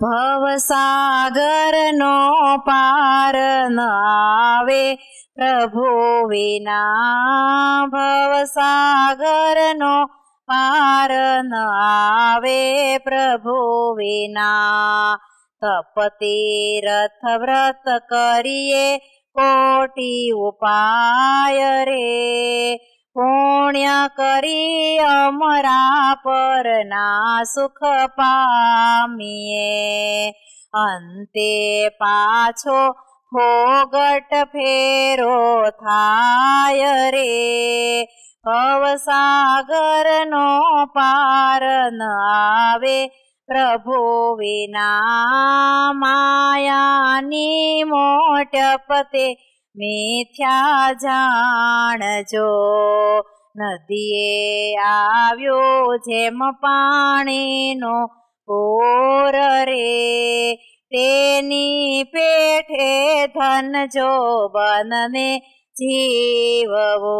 ભવસાગરનો પાર ન આવે પ્રભુ વિના ભવસાગરનો પાર ન આવે પ્રભુ વિના તપતી રથ વ્રત કરીએ, કોટી ઉપાય રે. પુણ્ય કરી અમરા પરના સુખ પામીએ. અંતે પાછો ફોગટ ફેરો થાય રે. ભવસાગરનો પાર ન આવે પ્રભુ વિના. માયાની મોટપતે મિથ્યા જાણજો. નદીએ આવ્યો જેમ પાણીનો પૂર રે. તેની પેઠે ધન જો બનને જીવવો.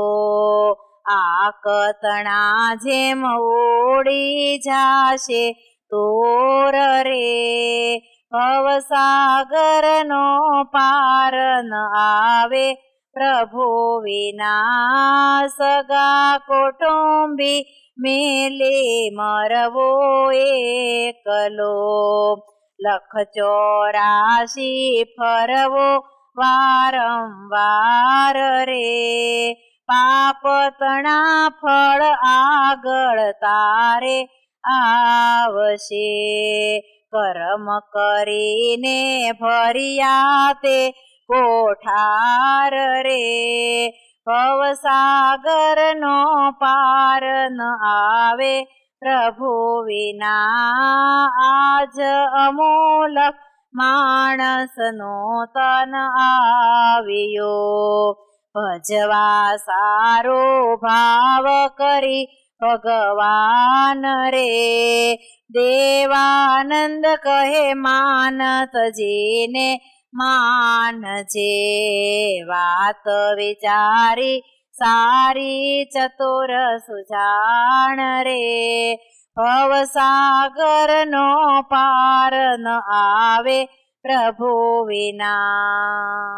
આ કતણા જેમ ઓડી જાશે તોર રે. ભવસાગરનો પાર ન આવે, પ્રભુ વિના સગા કુટુંબી મેલે મરવો એકલો. લખ ચોરાશી ફરવો વારંવાર રે, પાપતણા ફળ આગળ તારે આવશે. કર્મ કરીને ભર્યા તે કોઠાર રે ભવસાગરનો પાર ન આવે પ્રભુ વિના આજ અમૂલક માણસનો તન આવ્યો ભજવા સારો ભાવ કરી ભગવાન રે. દેવાનંદ કહે, માનત જેને માન જે વાત વિચારી, સારી ચતુર સુજાણ રે. ભવસાગરનો પાર ન આવે પ્રભુ વિના.